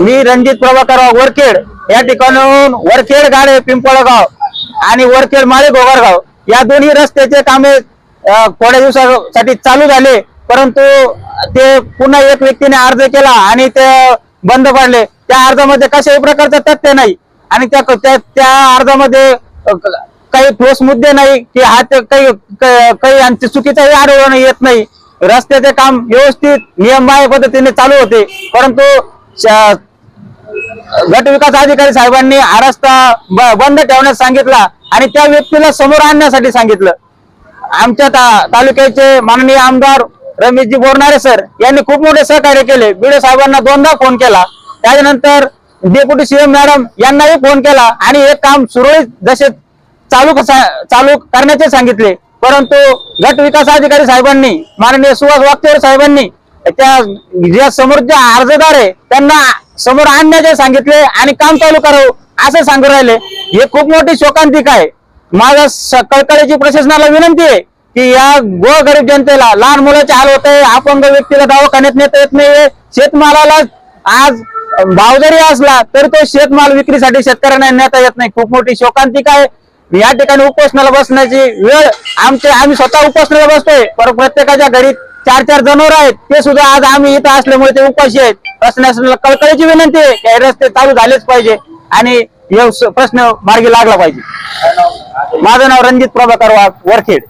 मी रणजित प्रभाकरराव वरखेड. या ठिकाणाहून वरखेड गाडे पिंपळगाव आणि वरखेड माळे गोगारगाव या दोन्ही रस्त्याचे कामे थोड्या दिवसासाठी चालू झाले. परंतु ते पुन्हा एक व्यक्तीने अर्ज केला आणि ते बंद पडले. त्या अर्जामध्ये कशाही प्रकारचं तथ्य नाही. आणि त्या त्या- त्या अर्जामध्ये काही ठोस मुद्दे नाही की हा ते काही काही आणि चुकीचाही आढळून येत नाही. रस्त्याचे काम व्यवस्थित नियमबाह्य पद्धतीने चालू होते. परंतु गट विकास अधिकारी साहेबांनी हा रस्ता बंद ठेवण्यास सांगितला आणि त्या व्यक्तीला समोर आणण्यासाठी सांगितलं. आमच्या ता- तालुक्याचे माननीय आमदार रमेशजी बोरणारे सर यांनी खूप मोठे सहकार्य केले. बीडे साहेबांना दोनदा फोन केला. त्याच्यानंतर डेप्युटी सीएम मॅडम यांनाही फोन केला आणि हे काम सुरळीत जसे चालू चालू करण्याचे सांगितले. परंतु गट विकास अधिकारी साहेबांनी माननीय सुभाष वागचौर साहेबांनी त्या ज्या समोर जे अर्जदार आहे त्यांना समोर आणण्याचे सांगितले आणि काम चालू करावं असं सांगू राहिले. हे खूप मोठी शोकांतिक आहे. माझा स- कळकळीची प्रशासनाला विनंती आहे की या गो गरीब जनतेला लहान मुलाचे हाल होत आहे अपंग व्यक्तीला दवाखान्यात नेता येत नाही शेतमालाला आज भाव जरी असला तरी तो शेतमाल विक्रीसाठी शेतकऱ्यांना नेता येत नाही. खूप मोठी शोकांतिक आहे. या ठिकाणी उपोषणाला बसण्याची वेळ आमचे आम्ही स्वतः उपोषणाला बसतोय. पर प्रत्येकाच्या घरी चार चार जनावर आहेत. ते सुद्धा आज आम्ही इथं असल्यामुळे ते उपाशी आहेत. प्रशासनाला कळकळीची विनंती आहे की हे रस्ते चालू झालेच पाहिजे आणि हे प्रश्न मार्गी लागला पाहिजे. माझं नाव रणजित प्रभाकर वाघ वरखेड.